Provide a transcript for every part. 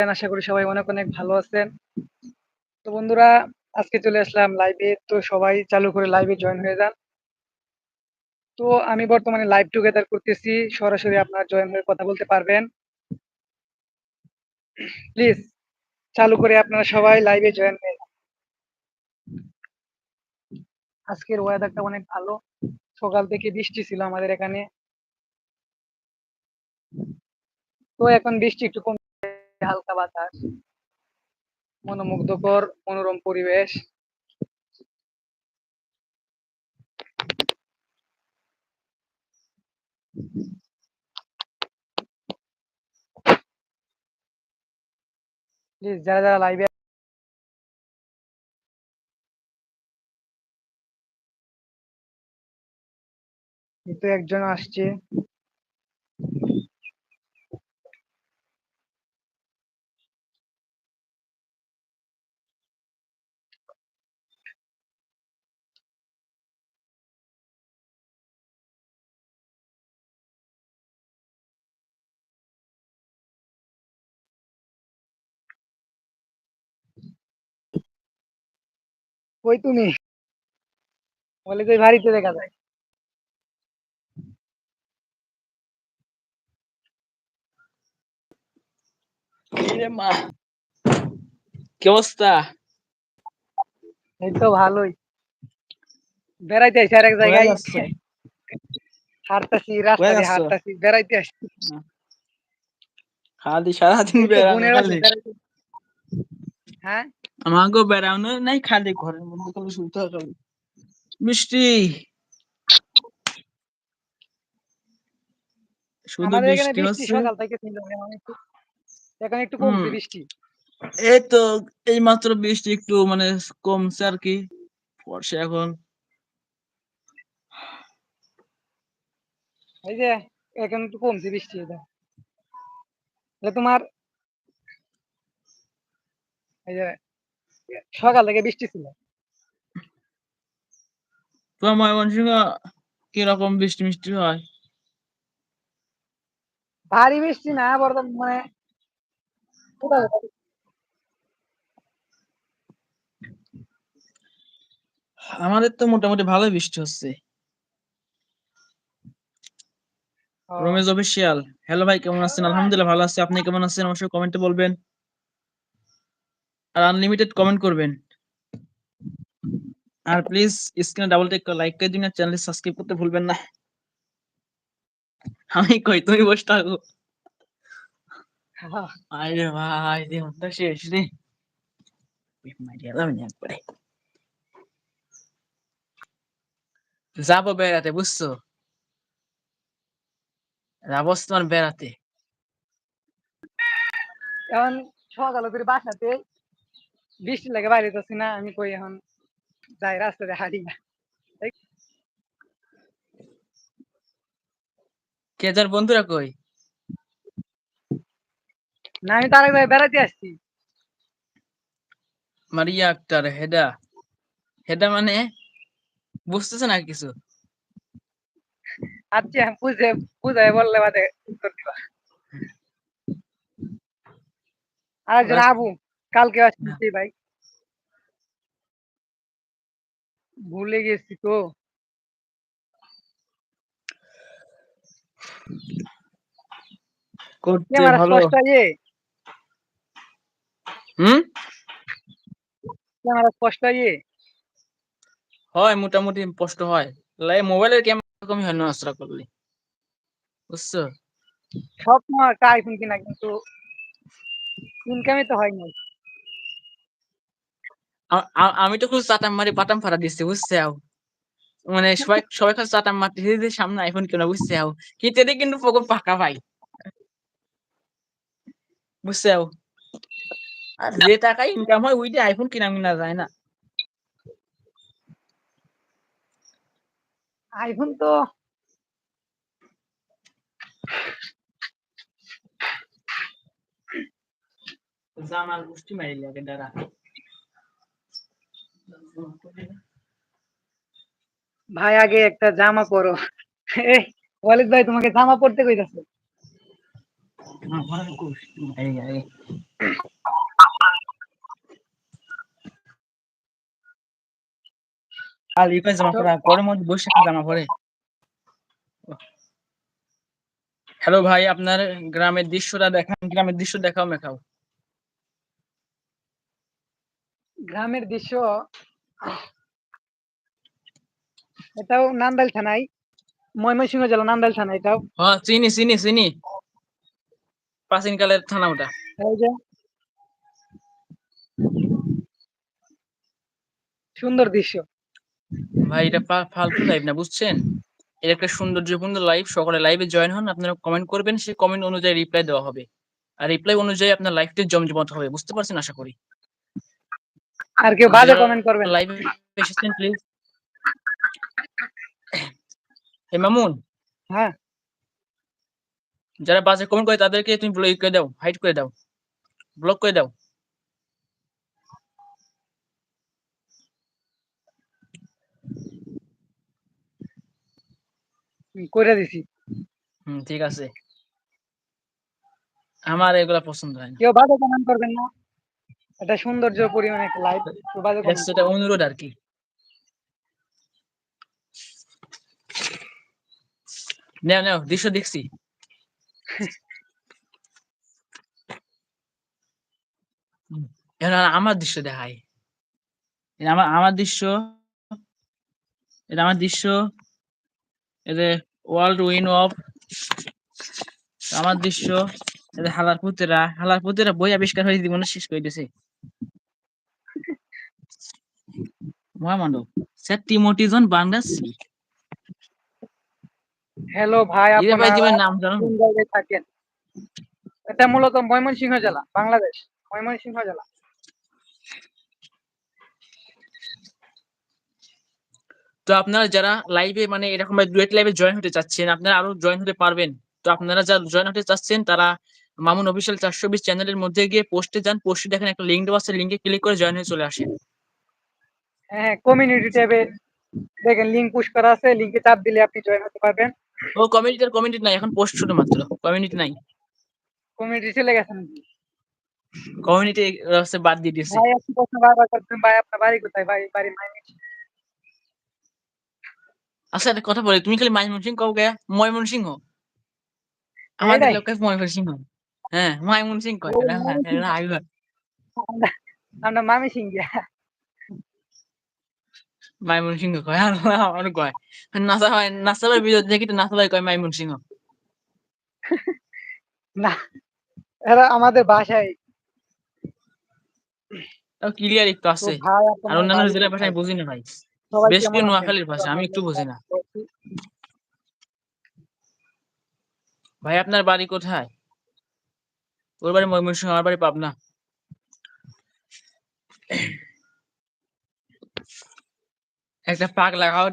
আশা করি সবাই অনেক অনেক ভালো আছেন। তো বন্ধুরা, আজকে চলে আসলাম লাইভে তো সবাই চালু করে লাইভে জয়েন হয়ে যান। তো আমি বর্তমানে লাইভ টুগেদার করতেছি। সরাসরি আপনারা জয়েন হয়ে কথা বলতে পারবেন। প্লিজ চালু করে আপনারা সবাই লাইভে জয়েন হয়ে যান। আজকের ওয়েদারটা অনেক ভালো। সকাল থেকে বৃষ্টি ছিল আমাদের এখানে। তো এখন বৃষ্টি একটু কম হালকা বাতাস মনোমুগ্ধকর মনোরম পরিবেশ। প্লিজ যারা যারা লাইভে কিন্তু একজন আসছে। কই তুমি? বলে তো বাড়িতে দেখা যায়। মা কি অবস্থা? এই তো ভালোই। বেড়াইতে আসছি আরেক জায়গায়? হাঁটতাছি রাস্তা দিয়ে যাচ্ছ? হাঁটতাছি বেড়াইতে খালি সারাদিন বেড়ানো হ্যাঁ? আমাকেও বেড়ানো নাই খালি ঘরের মধ্যে শুতে হবে। মিষ্টি! শুধু বৃষ্টি বৃষ্টি হচ্ছে। সকাল থেকে ছিল এখন একটু এখন একটু কমছে হুম। বৃষ্টি। এই তো এই মাত্র বৃষ্টি একটু মানে কমছে আর কি পড়ছে এখন। এই যে এখন একটু কমছে বৃষ্টি এটা তোমার এই যে সকাল থেকে বৃষ্টি ছিল। তোমার ময়মনসিংহ কীরকম বৃষ্টি মিষ্টি হয়? ভারী বৃষ্টি না বর্তমান মানে আমাদের তো মোটামুটি ভালোই বৃষ্টি হচ্ছে। রমেশ অফিসিয়াল হ্যালো ভাই কেমন আছেন? আলহামদুলিল্লাহ ভালো আছি। আপনি কেমন আছেন? অবশ্যই কমেন্টে বলবেন। আর আনলিমিটেড কমেন্ট করবেন। আর প্লিজ স্ক্রিনে ডাবল টেক লাইক করে দিন আর চ্যানেল সাবস্ক্রাইব করতে ভুলবেন না। আমি কই? তুমি বসে থাকো। আরে ভাই দেহটা শেষ রে। একবারে যাব বেড়াতে বুঝছ? যাব তোমার বেড়াতে। এখন সকাল করে বাসাতে। বৃষ্টি লাগে বাইরে যাচ্ছি না আমি কই এখন যাই রাস্তাতে হাঁটি না। কে যার বন্ধুরা কই? না আমি তার আগে বেড়াতে আসছি। মারিয়া আক্তার হেডা। হেডা মানে বুঝতেছে না কিছু। আচ্ছা বুঝে বুঝাই বললে বাদে উত্তর দিবা। আরেকজন আবু। কালকে আসছি ভাই। ভুলে গেছি তো। করতে ক্যামেরা ভালো। স্পষ্ট হুম? ক্যামেরা স্পষ্ট হয় মোটামুটি স্পষ্ট হয়। লাই মোবাইলের ক্যামেরা কমই হয় নষ্ট করলে। বুঝছ? সব সময় একটা আইফোন কিনা কিন্তু ইনকামই তো হয় না আমি তো খুব চাটাম মারি পাটাম ফাড়া দিচ্ছি বুঝছে আও? মানে সবাই সবাই খালি চাটাম মারতে যে সামনে আইফোন কেনা বুঝছে আও? হিতে কিন্তু পকর পাকা ভাই। বুঝছে আও? আর যে টাকা ইনকাম হয় ওই দিয়ে আইফোন কিনা কিনা যায় না। আইফোন তো জামাল মুষ্টি মারি লাগে দাঁড়া। ভাই আগে একটা জামা পরো। এই ওয়ালিদ ভাই তোমাকে জামা পরতে কইতাছে। আর জামা পরা? মধ্যে বসে জামা পরে। হ্যালো ভাই আপনার গ্রামের দৃশ্যটা দেখান গ্রামের দৃশ্য দেখাও মেখাও। গ্রামের দৃশ্য এটাও নান্দাইল থানায়। ময়মনসিংহ জেলা নান্দাইল থানা এটাও। হ্যাঁ চিনি চিনি চিনি। প্রাচীন কালের থানা ওটা। এই যে। সুন্দর দৃশ্য। ভাই এটা ফালতু লাইভ না বুঝছেন? এটা একটা সৌন্দর্যপূর্ণ লাইভ সকলে লাইভে জয়েন হন আপনারা কমেন্ট করবেন সেই কমেন্ট অনুযায়ী রিপ্লাই দেওয়া হবে। আর রিপ্লাই অনুযায়ী আপনার লাইফটি জমজমাট হবে বুঝতে পারছেন? আশা করি। আর কেউ বাজে কমেন্ট করবেন লাইভে এসেছেন প্লিজ হে মামুন। হ্যাঁ। যারা বাজে কমেন্ট করে তাদেরকে তুমি ব্লক করে দাও হাইড করে দাও। ব্লক করে দাও। করে দিছি। হুম ঠিক আছে। আমার এগুলা পছন্দ হয় না। কেউ বাজে কমেন্ট করবেন না। এটা সৌন্দর্য পরিমাণ একটা comment এটা অনুরোধ আর কি। নেও নেও, দৃশ্য দেখছি। আমার দৃশ্য দেখাই। আমার আমার দৃশ্য এটা আমার দৃশ্য এটা ওয়ার্ল্ড উইন অফ আমার দৃশ্য এটা হালার পুতেরা হালার পুতেরা বই আবিষ্কার হয়ে জীবনে শেষ করে দিয়েছে। মহামানব স্যার টিমোটিজন বাংলাদেশি হ্যালো ভাই আপনারা নাম জানো কোন জায়গায় থাকেন এটা মূলত ময়মনসিংহ জেলা বাংলাদেশ ময়মনসিংহ জেলা তো আপনারা যারা লাইভে মানে এরকম ডুয়েট লাইভে জয়েন হতে চাচ্ছেন আপনারা আরও জয়েন হতে পারবেন। তো আপনারা যারা জয়েন হতে চাচ্ছেন তারা মামুন অফিসিয়াল চারশো বিশ চ্যানেলের মধ্যে গিয়ে পোস্টে যান। পোস্টে দেখেন একটা লিঙ্ক দেওয়া আছে লিঙ্কে ক্লিক করে জয়েন হয়ে চলে আসেন। হ্যাঁ কমিউনিটি ট্যাবে দেখেন লিংক পুশ করা আছে লিংকে চাপ দিলে আপনি জয়েন হতে পারবেন ও কমিউনিটির কমিউনিটি নাই এখন পোস্ট শুধুমাত্র কমিউনিটি নাই কমিউনিটি চলে নাকি? কমিউনিটি হচ্ছে বাদ দিয়ে দিয়েছে ভাই আপনি প্রশ্ন বারবার করছেন ভাই আপনার বাড়ি কোথায় ভাই বাড়ি আচ্ছা একটা কথা বলি তুমি খালি ময়মনসিংহ কও গে ময়মনসিংহ আমাদের এটাই। লোক ময়মনসিংহ হ্যাঁ ময়মনসিংহ কয় না, না, ময়মনসিংহ। না, আইবা। মামি সিংহ কয় আমার কয়। নাসা হয় নাসাবার ভিডিও দেখি তো নাসা ভাই কয় ময়মনসিংহ না এরা আমাদের বাসায়। তাও ক্লিয়ার একটু আছে। আর অন্যান্য জেলার বুঝি না ভাই। বেশ কেমন কি নোয়াখালীর ভাষা আমি একটু বুঝি না। ভাই আপনার বাড়ি কোথায়? ওর বাড়ি ময়মনসিংহ আমার বাড়ি পাবনা। একটা পাক লাগাও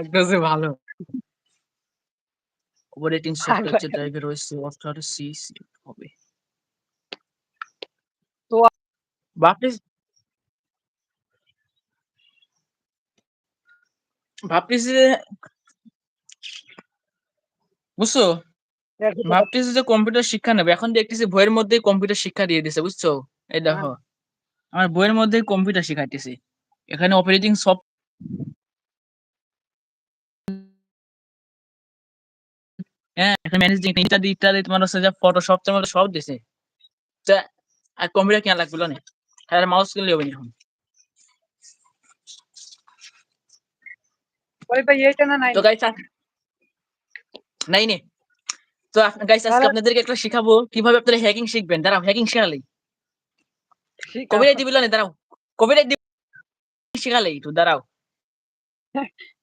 একটা হচ্ছে ভালো অপারেটিং সফটওয়্যার যে ড্রাইভে রয়েছে সি হবে। তো ভাবতে ভাবতেছি যে বুঝছ? ভাবতেছি যে কম্পিউটার শিক্ষা নেবে এখন দেখতেছি বইয়ের মধ্যেই কম্পিউটার শিক্ষা দিয়ে দিছে বুঝছ? এই দেখো আমার বইয়ের মধ্যেই কম্পিউটার শিখাইতেছে। এখানে অপারেটিং সফট হ্যাঁ এখানে ম্যানেজিং ইত্যাদি ইত্যাদি তোমার হচ্ছে যে ফটোশপ তোমার সব দিছে। তা আর কম্পিউটার কেনা লাগবে না? আর মাউস কিনলে হবে এখন। বলি ভাই এইটা না নাই? তো গাইস নাই নে। তো গাইস আজকে আপনাদেরকে একটা শিখাবো কীভাবে আপনারা হ্যাকিং শিখবেন। দাঁড়াও হ্যাকিং শেখালেই। দিবিল না দাঁড়াও। কবিরাই দিবি শিখালেই দাঁড়াও।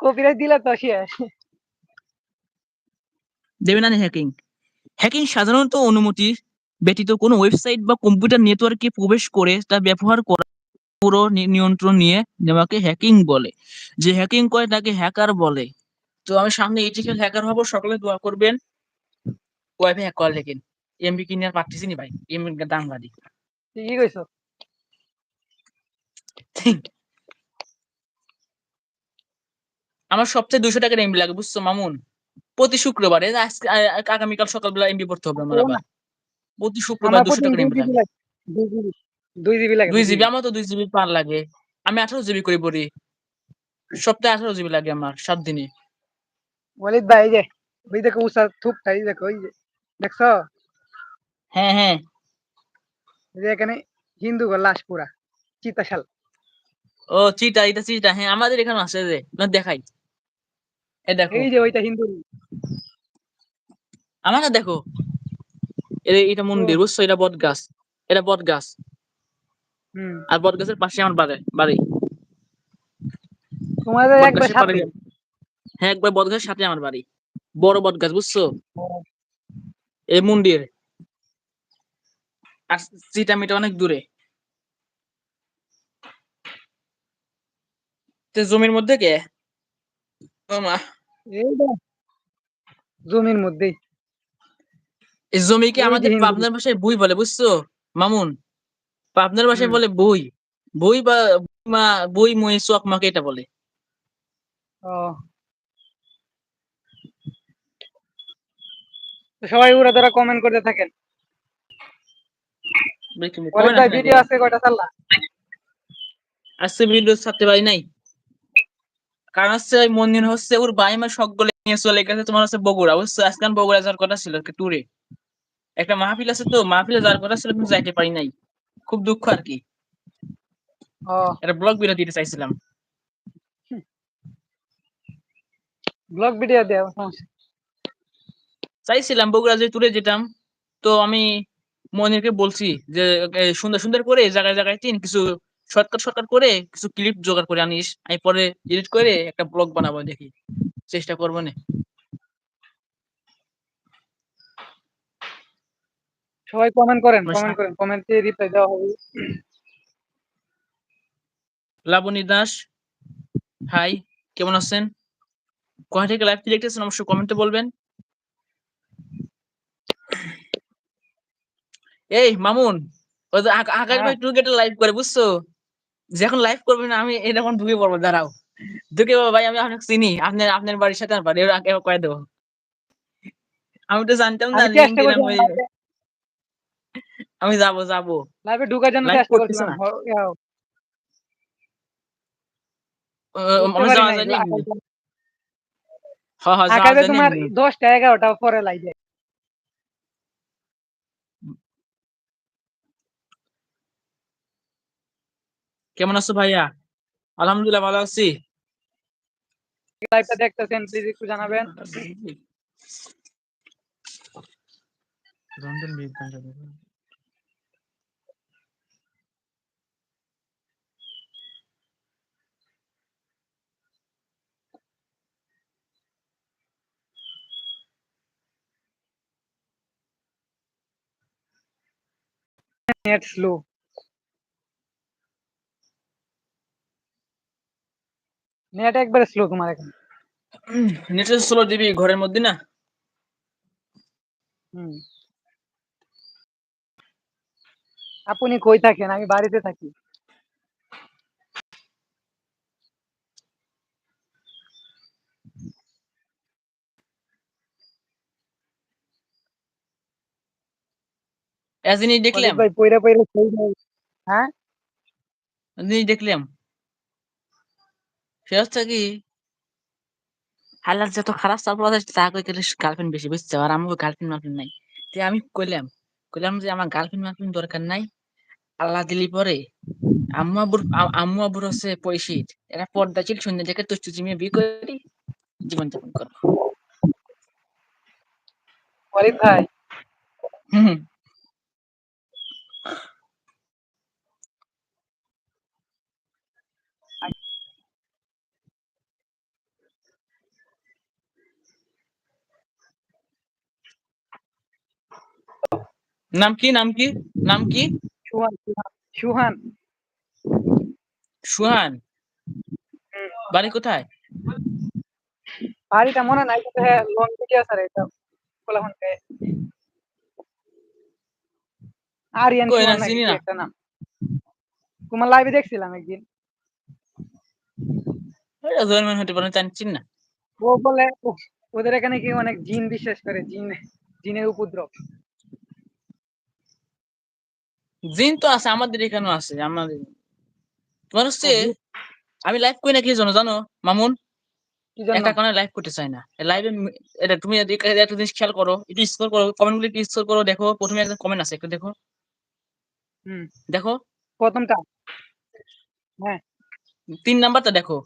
কপিরাইট দিলে তো শেষ। দেবে না হ্যাকিং হ্যাকিং সাধারণত অনুমতি ব্যতীত কোনো ওয়েবসাইট বা কম্পিউটার নেটওয়ার্কে প্রবেশ করে তা ব্যবহার করা পুরো নিয়ন্ত্রণ নিয়ে নেওয়াকে হ্যাকিং বলে। যে হ্যাকিং করে তাকে হ্যাকার বলে। তো আমি সামনে ইথিক্যাল হ্যাকার হব সকলে দোয়া করবেন। ওয়াইফাই হ্যাক করা লেখেন এমবি কিনে আর পারতেছি নি ভাই। এমবি দাম বাড়ি। ঠিকই কইছো। আমার সবচেয়ে দুশো টাকার এমবি লাগে বুঝছ মামুন? প্রতি শুক্রবার আজকে আগামীকাল সকালবেলা এমবি পড়তে হবে আমার আবার। প্রতি শুক্রবার দুশো দুই এমবি লাগে দুই জিবি দুই লাগে। দুই দুই জিবি আমার তো দুই জিবি পার লাগে। আমি আঠারো জিবি করে পড়ি। সপ্তাহে আঠারো জিবি লাগে আমার সাত দিনে। ওয়ালিদ ভাই যে ওই দেখো উষা দেখো ওই যে দেখছ? হ্যাঁ হ্যাঁ। যে এখানে হিন্দু ঘর লাশ পুরা চিতাশাল ও চিটা এটা চিটা হ্যাঁ আমাদের এখানে আছে যে না দেখাই। এ দেখো। এই যে ওইটা হিন্দু। আমাকে দেখো। এটা মন্দির বুঝছ? এটা বট গাছ এটা বট গাছ আর বট গাছের পাশে আমার বাড়ি বাড়ি। তোমাদের হ্যাঁ একবার বট গাছের সাথে আমার বাড়ি। বড় বট গাছ বুঝছ এই মন্দির। আর চিটা মিটা অনেক দূরে। জমির মধ্যে কে? মা। জমির মধ্যেই। এই জমিকে আমাদের পাবনার ভাষায় বুই বলে বুঝছ? মামুন পাবনার ভাষায় বলে বই। বই বা মা বই মই চক মাকে এটা বলে। সবাই ওরা ধরা কমেন্ট করতে থাকেন। দেখি আমি ওয়ালিদ comment ভাই ভিডিও আছে কয়টা চাল্লা? আজকে ভিডিও ছাড়তে পারি নাই। কারণ হচ্ছে ওই মন্দির হচ্ছে ওর বাই মা সকলে নিয়ে চলে গেছে তোমার হচ্ছে বগুড়া। বুঝছ? আজকে আমি বগুড়া যাওয়ার কথা ছিল ট্যুরে একটা মাহফিল আছে তো মাহফিলে যাওয়ার কথা ছিল কিন্তু যাইতে পারি নাই। খুব দুঃখ আর কি ও। একটা ব্লগ ভিডিও দিতে চাইছিলাম। ব্লগ ভিডিও দেও সমস্যা চাইছিলাম বগুড়া যে ট্যুরে যেতাম তো আমি মনিরকে বলছি যে সুন্দর সুন্দর করে জায়গায় জায়গায় তিন কিছু শর্টকাট শর্টকাট করে কিছু ক্লিপ জোগাড় করে আনিস। আমি পরে এডিট করে একটা ব্লগ বানাবো দেখি। চেষ্টা করব না। সবাই কমেন্ট করেন কমেন্ট করেন কমেন্টে রিপ্লাই দেওয়া হবে। লাবণী দাস হাই কেমন আছেন? কোথা থেকে লাইভ দেখতেছেন অবশ্যই কমেন্টে বলবেন। এই মামুন ওই যে আকা- আকাশ ভাই হ্যাঁ। টু গেটে লাইভ করে বুঝছ? যখন লাইভ করবে না আমি এরকম ঢুকে পড়ব দাঁড়াও। ঢুকে পড়ব, ভাই আমি আপনাকে চিনি আপনার আপনার বাড়ির সাথে আমার বাড়ি কয়ে দেবো। আমি তো জানতাম না আমি যাব যাব। লাইভে ঢোকার জন্য চেষ্টা করছিলাম। না। হ- ইয়াও, আহ, বুঝতে আমার পারি যাওয়া নাই, যায় নি এমনি। আকাশে- হ্যাঁ হ্যাঁ যাওয়া আকাশে যায় নি তোমার দশটা এগারোটা পরে লাইভে কেমন আছো ভাইয়া? আলহামদুলিল্লাহ ভালো আছি। লাইভটা দেখতেছেন প্লিজ একটু জানাবেন। বিজ্ঞান নেট স্লো নেট একবারে স্লো তোমার এখন। নেটে স্লো দিবি ঘরের মধ্যে না? আপনি কই থাকেন? আমি বাড়িতে থাকি। অজিত দেখলাম। ভাই পয়রা পয়রা সেই হ্যাঁ? এদিনই দেখলাম। সে হচ্ছে কি হালার যত খারাপ আছে তা কই করে গার্লফ্রেন্ড বেশি বুঝছ? আর আমার গার্লফ্রেন্ড মার্লফ্রেন্ড নাই। তে আমি কইলাম কইলাম যে আমার গার্লফ্রেন্ড মার্লফ্রেন্ড দরকার নাই। আল্লাহ দিলি পরে। আম্মু আব্বুর আম্মু আব্বুর হচ্ছে পয়সিট এরা পর্দা চিল শূন্য দেখে তুষ্ট চিমিয়ে বিয়ে করি জীবন যাপন করো ভাই। হুম। নাম কি নাম কি নাম কি? সুহান সুহান। বাড়ি কোথায়? বাড়িটা মনে নাই কিন্তু হ্যাঁ লং ভিডিও আছে রে এটা বলা হন আরিয়ান কই না, সুহান নাকি চিনি কি না। একটা নাম। তোমার লাইভে দেখছিলাম একদিন। হতে পারে জানছি না। ও বলে ওদের এখানে কি অনেক জিন বিশ্বাস করে জিন জিনের উপদ্রব। জিন তো আছে আমাদের এখানেও আছে আমাদের। তোমার হচ্ছে আমি লাইভ করি না কি জন্য জানো মামুন? একটা কারণে লাইভ করতে চাই না। লাইভে এটা তুমি একটা জিনিস খেয়াল করো একটু স্কোর করো কমেন্টগুলো একটু স্কোর করো দেখো প্রথমে একটা কমেন্ট আছে একটু দেখো। হুম। দেখো। প্রথমটা? হ্যাঁ। তিন নাম্বারটা দেখো।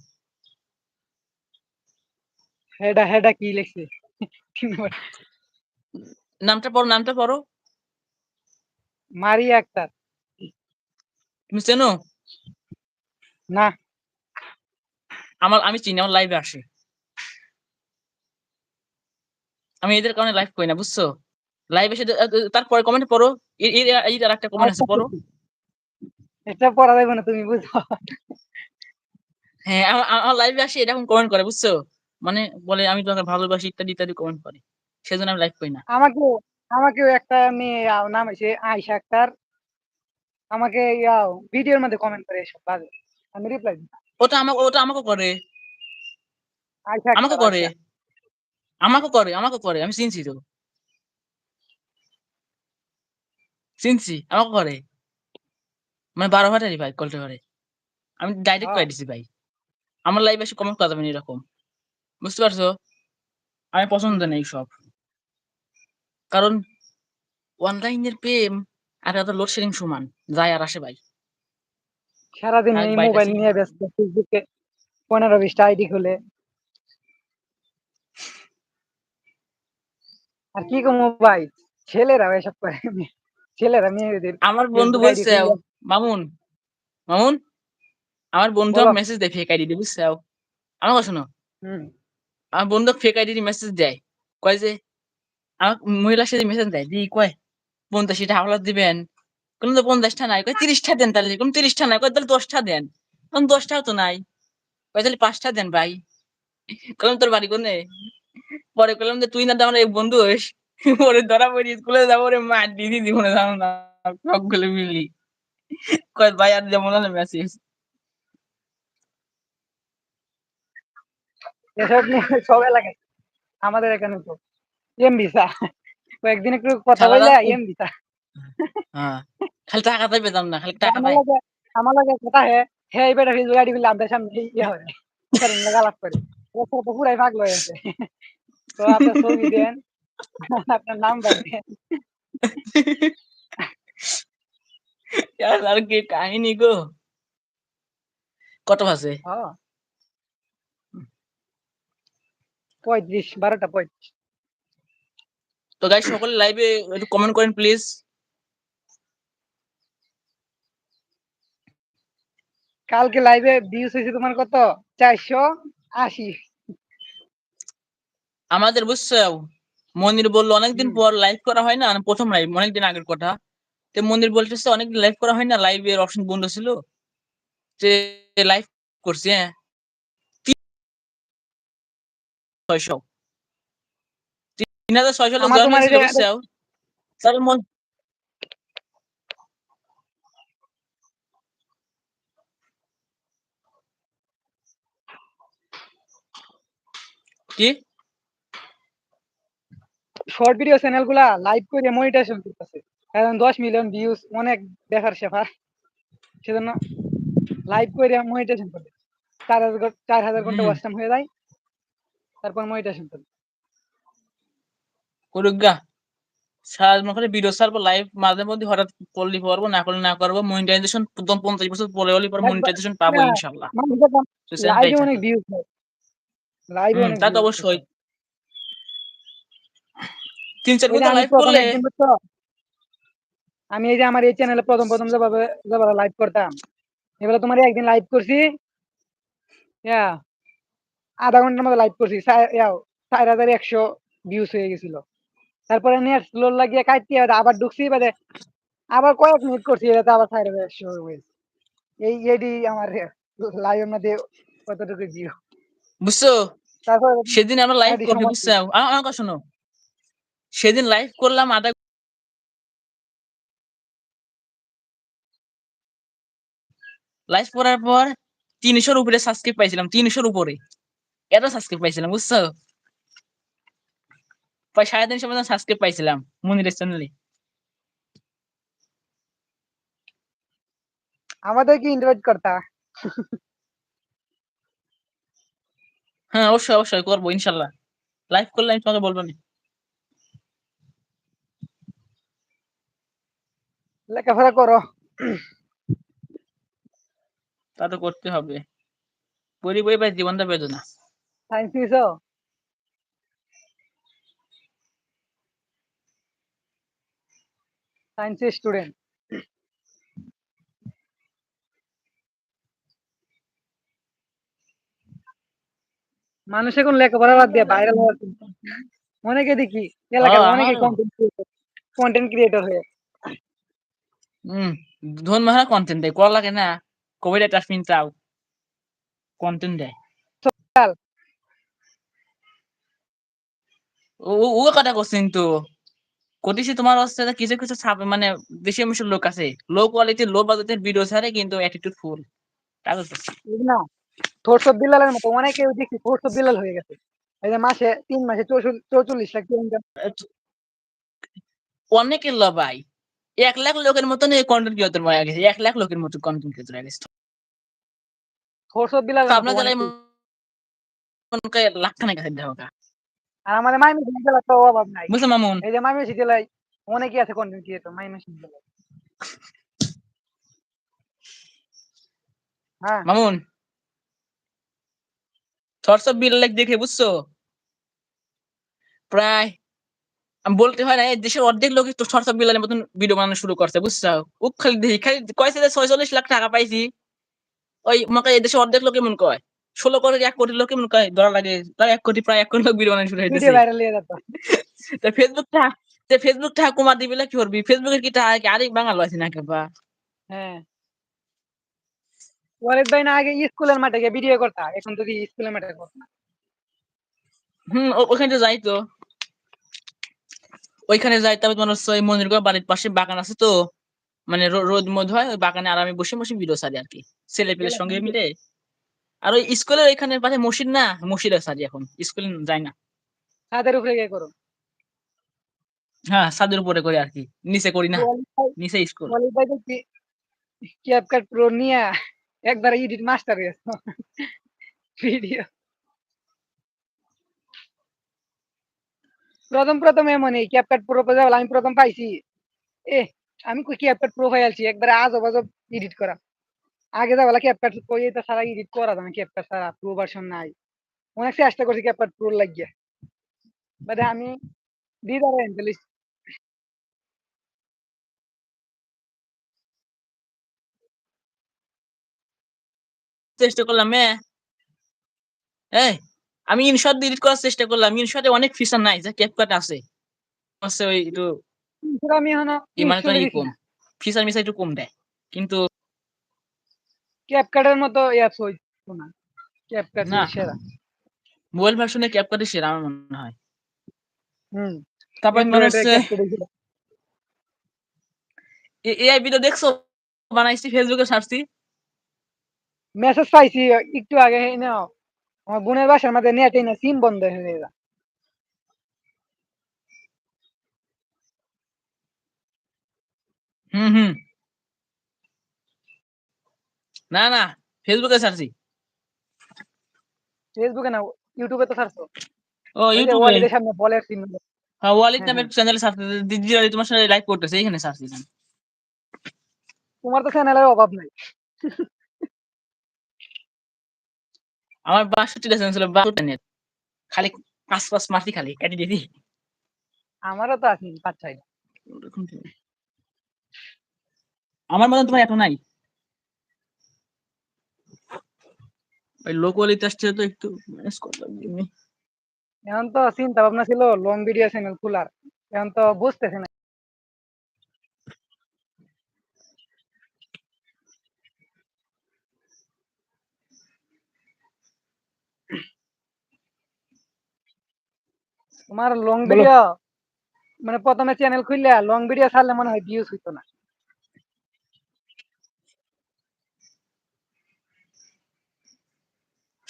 হেডা হেডা কি লিখছে? নামটা পড়ো নামটা পড়ো। মারিয়া আক্তার তুমি চেনো? না। আমার আমি চিনি আমার লাইভে আসে। আমি এদের কারণে লাইভ করি না বুঝছ? লাইভ এসে তারপরে কমেন্ট পড়ো। এ- এ- এ- এইটার একটা কমেন্ট আছে পড়ো। এটা পড়া যাবে না তুমি বুঝো। হ্যাঁ আমার- আমার লাইভে আসে এরকম কমেন্ট করে বুঝছ? মানে বলে আমি তোমাকে ভালোবাসি ইত্যাদি ইত্যাদি কমেন্ট করে। সেজন্য আমি লাইভ করি না। আমাকে আমাকেও একটা মেয়ে নাম হয়েছে আয়শা আক্তার। আমাকে ইয়াও ভিডিওর মধ্যে কমেন্ট করে এসব বাজে। আমি রিপ্লাই দিই। ওটা আমাকে ওটা আমাকে করে। আয়শা আমাকে করে। আমাকে করে আমাকে করে আমি চিনছি তো। চিনছি আমাকে করে। মানে বারো হাজারই ভাই কলটা করে আমি ডাইরেক্ট। করে দিছি ভাই। আমার লাইভ এসে কমেন্ট করা যাবে এরকম। বুঝতে পারছ? আমি পছন্দ। নেই সব। কারণ অনলাইনের প্রেম আর একটা লোডশেডিং সমান যায় আর আসে ভাই। সারাদিন এই মোবাইল নিয়ে ব্যস্ত ফেসবুকে পনেরো বিশটা আইডি খুলে। আর কি কমো ভাই ছেলেরা এসব করে। ছেলেরা মেয়েদের আমার বন্ধু বলছে মামুন মামুন আমার বন্ধু। মেসেজ দেয় ফেক আইডি বুঝছ? আমার কথা শোনো। হুম। আমার বন্ধু ফেক আইডি মেসেজ দেয় কয় যে আমার মহিলার সাথে মেসেজ দেয়, দি কয়, পঞ্চাশটা হাওলাত দিবেন। কোন তো পঞ্চাশটা নাই, কয় তিরিশটা দেন তাহলে কোন তিরিশটা নাই, কয় তাহলে দশটা দেন। কোন দশটাও তো নাই, কয় তাহলে পাঁচটা দেন ভাই। কলম তোর বাড়ি কোনে? পরে কলম যে তুই না আমার এক বন্ধু হইস ওরে ধরা পড়ি, স্কুলে যাব রে, মা দিদি দিব না জানো না সবগুলো মিলি। কয় ভাই, আর যেমন হলে মেসেজ। এসব নিয়ে সব এলাকায়, আমাদের এখানে তো। M visa. কয়েকদিন একটু কথা রাখব? M visa. হ্যাঁ। খালি টাকা তাই পেতাম না খালি টাকা লাগে আমার লাগে কথা হে হে এবার ফেসবুক আইডি খুলে আমাদের সামনে ইয়ে হয় কারণ গালাপ করে। তো পুরাই হয়ে গেছে। তো আপনার ছবি দেন আপনার নাম্বার দেন। यार আর কি কাহিনী গো? কত বাজে? হ্যাঁ পঁয়ত্রিশ বারোটা পঁয়ত্রিশ। তো গাইস সকলে লাইভে একটু কমেন্ট করেন প্লিজ কালকে লাইভে ভিউজ হয়েছে তোমার কত? চারশো আশি। আমাদের বুঝছ মন্দির বলল অনেকদিন। পর লাইভ করা হয় না প্রথম লাইভ অনেকদিন আগের কথা। তো মন্দির বলতেছে অনেকদিন লাইভ করা হয় না লাইভের অপশন বন্ধ ছিল। যে লাইভ করছি হ্যাঁ। ছয়শো তিন হাজার ছয়শো লোক হয়েছিল বুঝছ মন- কি? শর্ট ভিডিও চ্যানেলগুলা লাইভ করে মনিটাইজেশন করতেছে। কারণ দশ মিলিয়ন ভিউজ অনেক দেখার শেফার সেজন্য লাইভ করে মনিটাইজেশন করে চার হাজার চার হাজার ঘণ্টা। ওয়াচ টাইম হয়ে যায়। তারপর মনিটাইজেশন করে সারা মনে করে ভিডিও ছাড়বো লাইভ মাঝে মধ্যে হঠাৎ করলে পারব না করলে না করব মনিটাইজেশন প্রথম পঞ্চাশ বছর পরে হলে পরে মনিটাইজেশন পাবো ইনশাল্লাহ। তো সেটাই লাইভে অনেক ভিউজ লাইভে অনেক তা তো অবশ্যই। তিন চার ঘণ্টা লাইভ করলে আমি এই যে আমার এই চ্যানেলে প্রথম প্রথম যেভাবে যেভাবে লাইভ করতাম এবারে তোমার একদিন লাইভ করছি আধা ঘণ্টার মতো লাইভ করছি চার হাজার একশো ভিউজ হয়ে গেছিল। তারপরে নেট স্লো লাগিয়ে কাটতে হবে আবার ঢুকছি বাদে আবার কয়েক মিনিট করছি এটাতে আবার চার হাজার একশো হয়ে গেছে। এই এডি আমার লাইভের মধ্যে কতটুকু ভিউ বুঝছ? তারপর সেদিন আমরা লাইভ আইডি করি বুঝছ? আমার কথা শোনো। সেদিন লাইভ করলাম আধা লাইভ করার পর তিনশোর উপরে সাবস্ক্রাইব পাইছিলাম তিনশোর উপরে। এত সাবস্ক্রাইব পাইছিলাম বুঝছ? প্রায় সাড়ে তিনশো পর্যন্ত সাবস্ক্রাইব পাইছিলাম মনিরের চ্যানেলে আমাদের কি ইনভাইট করতা। হ্যাঁ অবশ্যই অবশ্যই করব ইনশাল্লাহ। লাইভ করলে আমি তোমাকে বলব না। লেখাপড়া করো। তা তো করতে হবে। পরি বই ভাই জীবনটা বেদনা। সায়েন্স নিছো? সায়েন্সের স্টুডেন্ট। মানুষ এখন লেখাপড়া বাদ দিয়ে ভাইরাল হওয়ার। অনেকে দেখি এলাকার অনেকে কন্টেন্ট ক্রিয়েটর হয়ে। হম ধন মারা কন্টেন্ট দেয় লাগে না? কোভিড একটা পিনটাও কন্টেন্ট দেয়। ও ও- কথা করছে কিন্তু কতিসি তোমার হচ্ছে কিছু কিছু ছাপ- মানে বেশি অংশের লোক আছে। লো কোয়ালিটির লো বাজেটের ভিডিও ছাড়ে কিন্তু অ্যাটিটিউড ফুল তো ঠিক না থোরসব বিলালের মতো। অনেকে দেখি থোরসব বিলাল হয়ে গেছে। এই যে মাসে তিন মাসে চৌচল্লিশ লাখ অনেকের ল ভাই এক লাখ লোকের মতন কন্টেন্ট ক্রিয়েটর হয়ে গেছে। এক লাখ লোকের মতো কন্টেন্ট ক্রিয়েটর হয়ে গেছে। থোরসব অনেকে। মনে করে লাখ খানেক আছে দেখো আর আমাদের মাইমেসি জেলার তো অভাব নাই। বুঝছ মামুন। এই যে মাইমেসি জেলায় অনেকেই আছে কন্টেন্ট ক্রিয়েটর মাইমেসি জেলায় হ্যাঁ। Mamun. Thoughts of Bill like দেখে বুঝছ? প্রায় আমি বলতে হয় না এই দেশের অর্ধেক লোক তো থটস অফ বিলের মতন ভিডিও বানানো শুরু করছে বুঝছ? ও খালি দেখি খালি কয়েছে যে ছয়চল্লিশ লাখ টাকা পাইছি। ওই আমাকে এই দেশের অর্ধেক লোক এমন কয়। ষোলো কোটি এক কোটি লোক এমন কয় ধরা লাগে এক কোটি প্রায় এক কোটি লোক ভিডিও বানানো শুরু হয়েছে হয়ে যেত ফেসবুক টা তে ফেসবুক টা কুমা দিবি কি করবি? ফেসবুকের কি কি আরেক বাঙাল আছে না কেবা হ্যাঁ। ওয়ালিদ ভাই না আগে স্কুলের মাঠে গিয়ে ভিডিও করতা এখন তো কি স্কুলের মাঠে করতা। হুম ওখানে তো যাই তো ওইখানে যাই তবে তোমার হচ্ছে ওই মন্দিরগড় বাড়ির পাশে বাগান আছে তো মানে রোদ মধু হয় ওই বাগানে আরামে বসে বসে ভিডিও সারি আর কি। ছেলে পেলের সঙ্গে মিলে। আর ওই স্কুলের ওইখানে পাশে মসজিদ না? মসজিদে সারি এখন। স্কুলে যাই না। ছাদের উপরে গিয়ে করো। হ্যাঁ ছাদের উপরে করে আর কি। নিচে করি না। নিচে স্কুল। ক্যাপকাট প্রো নিয়ে একবার এডিট মাস্টার হয়ে ভিডিও প্রথম প্রথম এমনই ক্যাপকাট প্রো আমি প্রথম পাইছি। এ আমি ক্যাপকাট প্রো পাইছি একবার আজব আজব এডিট করা। আগে যাব ক্যাপকাট কই এটা সারা এডিট করা যাবে ক্যাপকাট সারা প্রো ভার্সন নাই। অনেক চেষ্টা করছি ক্যাপকাট প্রো লাগিয়ে। বাট আমি দিয়ে দাঁড়াই চেষ্টা করলাম এই আমি ইনশট ডিলিট করার চেষ্টা করলাম ইনশটে অনেক ফিচার নাই যা ক্যাপকাট আছে। হচ্ছে ওই একটু মানে কম। ফিচার মিসার একটু কম দেয়। কিন্তু ক্যাপকাটের মতো অ্যাপস হইতো না। ক্যাপকাট না। সেরা। মোবাইল ভার্সনে ক্যাপকাটে সেরা আমার মনে হয়। হুম। তারপর Android হচ্ছে এআই ভিডিও দেখছ? বানাইছি ফেসবুকে ছাড়ছি মেসেজ পাইছি একটু আগে নাও। আমার বোনের বাসার মধ্যে নেট না সিম বন্ধ হয়ে যায় হুম হুম। না না ফেসবুকে ছাড়ছি। ফেসবুকে না ইউটিউবে তো ছাড়ছো? ও ইউটিউবে সামনে বলের সিম হ্যাঁ ওয়ালিদ হ্যাঁ, নামের চ্যানেলে ছাড়ছি দিদি তোমার সাথে লাইভ করতেছে এইখানে ছাড়ছি তোমার তো চ্যানেলের অভাব নাই। আমার বাষট্টিটা চ্যানেল ছিল বাষট্টি net। খালি পাঁচ পাঁচ মারছি খালি কেটে দিদি আমারও তো আছে পাঁচ ছয় আমার মতন তোমার এত নাই। ওই লো কোয়ালিটি আসছে তো একটু ম্যানেজ এমনি। এখন তো চিন্তা ভাবনা ছিল লং ভিডিও চ্যানেল খোলার এখন তো বুঝতেছে না তোমার লং। ভিডিও মানে প্রথমে চ্যানেল খুললে লং ভিডিও ছাড়লে মনে হয় ভিউজ হইতো না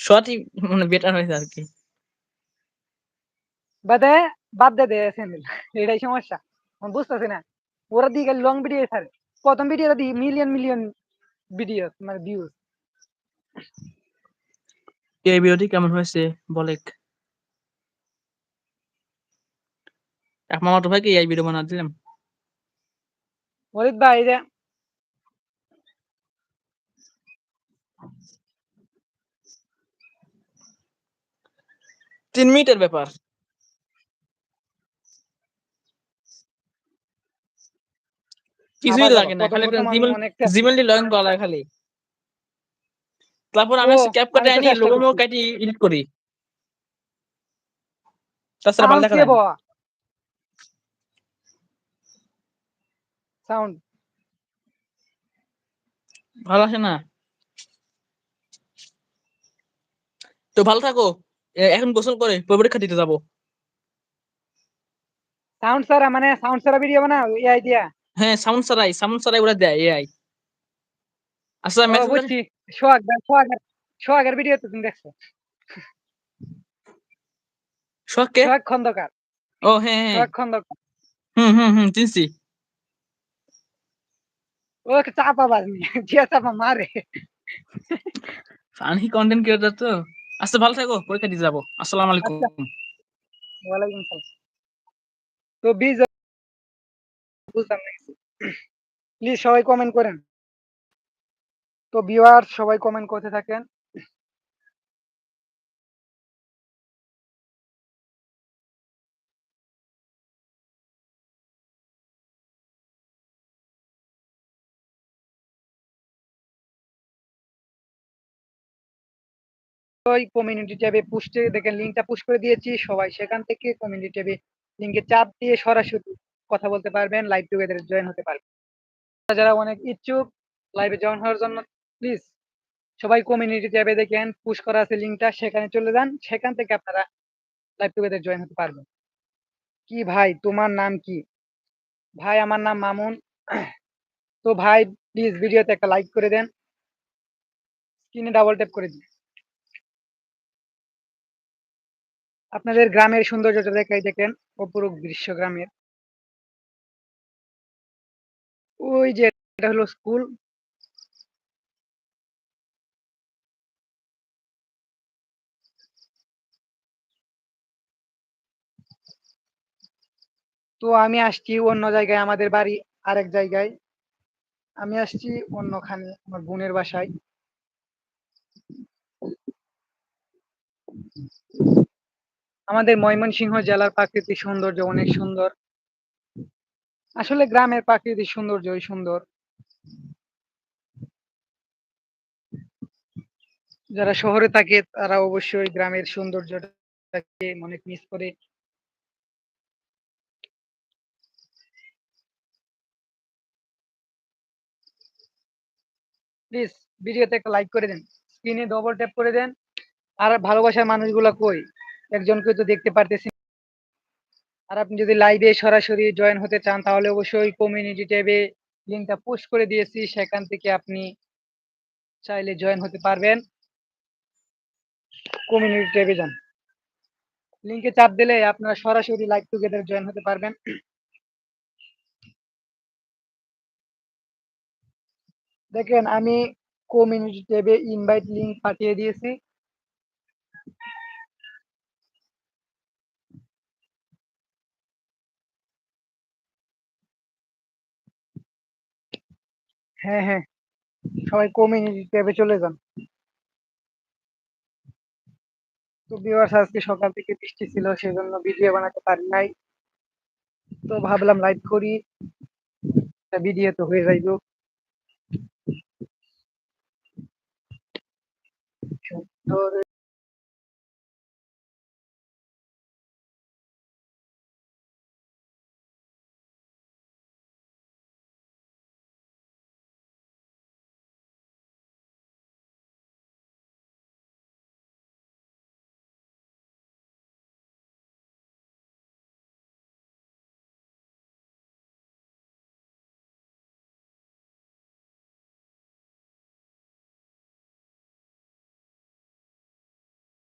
শর্টই মানে বেটার হয়েছে আর কি বাদে বাদ দে দে চ্যানেল এটাই সমস্যা। আমি বুঝতেছি না। ওরা দিয়ে গেলে লং ভিডিও ছাড়ে। প্রথম ভিডিওটা দিই মিলিয়ন মিলিয়ন ভিডিও মানে ভিউজ এই ভিডিওটি কেমন হয়েছে বলে এক মামাতো ভাইকে এই ভিডিও বানা দিলাম। ওরিদ ভাই যে তিন মিনিটের ব্যাপার। কিছুই লাগে না খালি জিমেল লগইন করা লাগে খালি। তারপর আমি আমি তো আনি লোগো। কাটি এডিট করি। তাছাড়া ভালো না। সাউন্ড ভালো আসে না। তো ভালো থাকো। এখন গোসল করে পরীক্ষা দিতে যাব। সাউন্ড সারা মানে সাউন্ড সারা ভিডিও বানাও এআই দিয়া। হ্যাঁ সাউন্ড সারাই সাউন্ড সারাই ওরা দেয় এআই আচ্ছা মেসেজ বুঝছি। সোহাগ সোহাগের সোহাগের ভিডিও তো তুমি দেখছ। শখকে সোহাগ খন্দকার। ও হ্যাঁ হ্যাঁ। সোহাগ খন্দকার। হুম হুম হুম চিনছি। ও চাপা বাজনি জিয়া চাপা মারে। ফানি কন্টেন্ট ক্রিয়েটর তো। আচ্ছা ভালো থাকো, পরীক্ষা দিয়ে যাব। আসসালামু আলাইকুম। আচ্ছা। ওয়ালাইকুম আসসালাম। তো বীজ, বুঝলাম না প্লিজ সবাই কমেন্ট করেন। তো ভিউয়ার সবাই কমেন্ট করতে থাকেন। ওই কমিউনিটি ট্যাবে পুস্টে দেখেন লিঙ্কটা পুশ করে দিয়েছি, সবাই সেখান থেকে কমিউনিটি ট্যাবে লিঙ্কে চাপ দিয়ে সরাসরি কথা বলতে পারবেন লাইভ টুগেদারে জয়েন হতে পারবেন। যারা অনেক ইচ্ছুক লাইভে জয়েন হওয়ার জন্য প্লিজ সবাই কমিউনিটি ট্যাবে দেখেন পুশ করা আছে লিঙ্কটা সেখানে চলে যান, সেখান থেকে আপনারা লাইভ টুগেদার জয়েন হতে পারবেন। কি ভাই, তোমার নাম কি? ভাই, আমার নাম মামুন। তো ভাই প্লিজ ভিডিওতে একটা লাইক করে দেন স্ক্রিনে ডাবল ট্যাপ করে দিন। আপনাদের গ্রামের সৌন্দর্যটা দেখাই, দেখেন, অপরূপ দৃশ্য গ্রামের। ওই যে, এটা হলো স্কুল। তো আমি আসছি অন্য জায়গায়, আমাদের বাড়ি আরেক জায়গায়। আমি আসছি অন্যখানে, আমার বোনের বাসায়। আমাদের ময়মনসিংহ জেলার প্রাকৃতিক সৌন্দর্য অনেক সুন্দর। আসলে গ্রামের প্রাকৃতিক সৌন্দর্যই সুন্দর। যারা শহরে থাকে, তারা অবশ্যই গ্রামের সৌন্দর্যটাকে অনেক মিস করে। প্লিজ ভিডিওতে একটা লাইক করে দেন। স্ক্রিনে ডবল ট্যাপ করে দেন। আর ভালোবাসার মানুষগুলা কই? একজনকে তো দেখতে পারতেছি আর আপনি যদি লাইভে সরাসরি জয়েন হতে চান, তাহলে অবশ্যই কমিউনিটি ট্যাবে লিঙ্কটা পোস্ট করে দিয়েছি। সেখান থেকে আপনি চাইলে জয়েন হতে পারবেন। কমিউনিটি ট্যাবে যান। লিঙ্কে চাপ দিলে আপনারা সরাসরি লাইভ টুগেদার জয়েন হতে পারবেন। দেখেন, আমি কমিউনিটি ট্যাবে ইনভাইট লিঙ্ক পাঠিয়ে দিয়েছি। হ্যাঁ হ্যাঁ। সবাই কমিউনিটি ট্যাবে চলে যান। তো ভিউয়ার্স আজকে সকাল থেকে বৃষ্টি ছিল, সেজন্য ভিডিও বানাতে পারি নাই। তো ভাবলাম লাইভ করি। ভিডিও তো হয়ে যাইব। সুন্দর